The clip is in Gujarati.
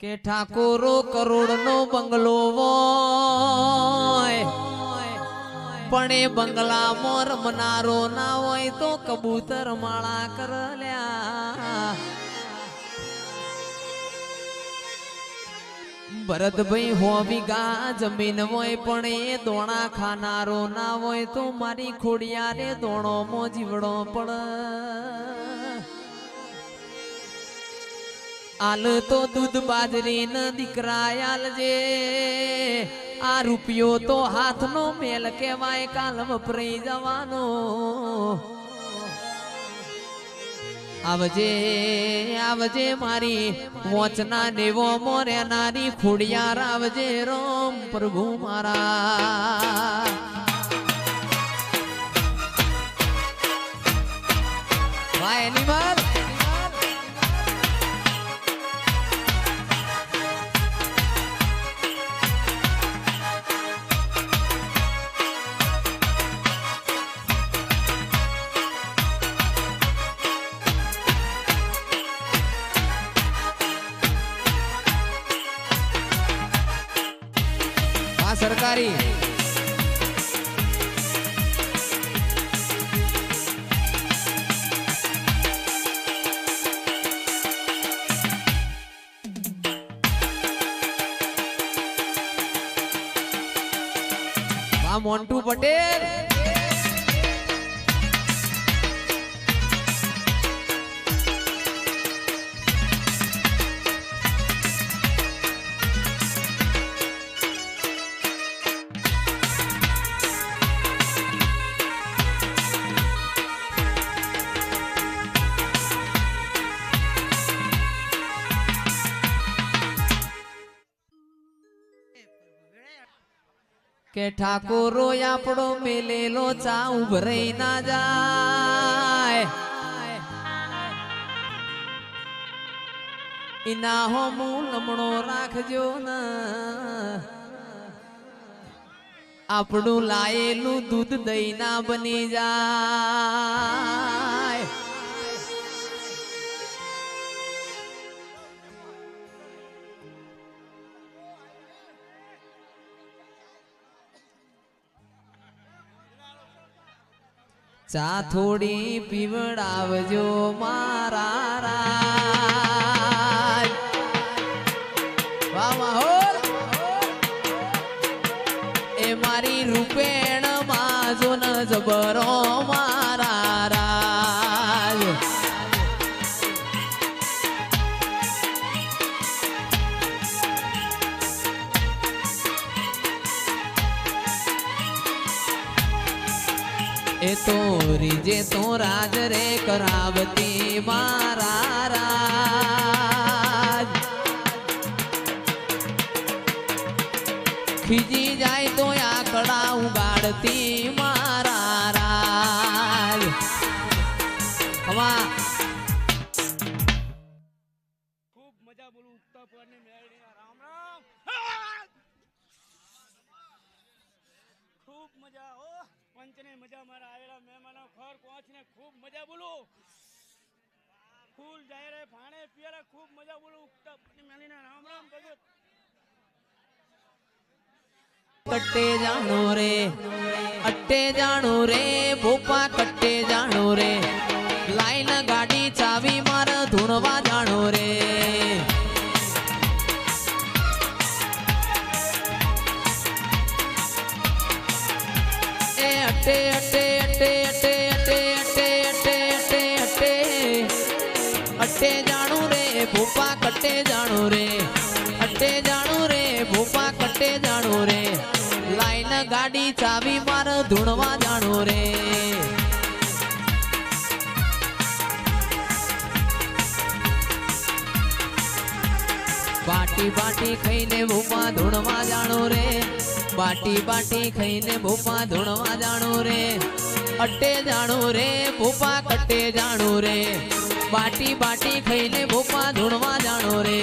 કે ઠાકોરો કરોડનો બંગલો હોય. પણ એ બંગલામાં રમનારો ના હોય તો કબૂતર માળા કરલ્યા ભરતભાઈ હોવી ગા જમીન હોય પણ એ દોણા ખાનારો ના હોય તો મારી ખોડિયારે દોણો મો જીવડો પડ. આલ તો દૂધ બાજરી ન દીકરા આલજે. આ રૂપિયો તો હાથનો મેલ કહેવાય કાલ વપરાઈ જવાનો. આવજે આવજે મારી વોચના નેવો મોરેનારી ખોડિયાર આવજે રોમ પ્રભુ મારા. વાય એનિમલ સરકારી. મોન્ટુ પટેલ. કે ઠાકોરો આપણો મેલેલો ચા ઉભરાઈ ના જાય. ઇના હો મું લમણો રાખજો ના. આપણું લાયેલું દૂધ દહીં ના બની જાય. ચા થોડી પીવડાવજો મારા રાજ. એ મારી રૂપેણ માજો ન જબરો મારા એ તો રીજે તો રાજ રે કરાવતી મારા રાજ. ખીજી જાય તો આકડા ઉગાડતી પંચને મજા મારા આવેલા મહેમાનો ખર પહોંચને ખૂબ મજા બોલું. ફૂલ જાહેરે ફાણે પિયરે ખૂબ મજા બોલું. ઉગતા મેળીને રામ રામ ભગત કટ્ટે જાણો રે અટ્ટે જાણો રે, ભોપા કટ્ટે જાણો રે. લાઈન ગાડી ચાવી માર ધૂણવા જાણો રે. જાણું રે અટે જાણું રે ભૂપા કટે જાણું રે લાઈન ગાડી ચાવી માર ધૂણવા જાણું રે બાટી બાટી ખાઈને ભૂપા ધૂણવા જાણું રે બાટી બાટી ખાઈને ભૂપા ધૂણવા જાણું રે અટે જાણું રે ભૂપા કટે જાણું રે બાટી બાટી ખાઈને ભોપા ધૂણવા જાણો રે.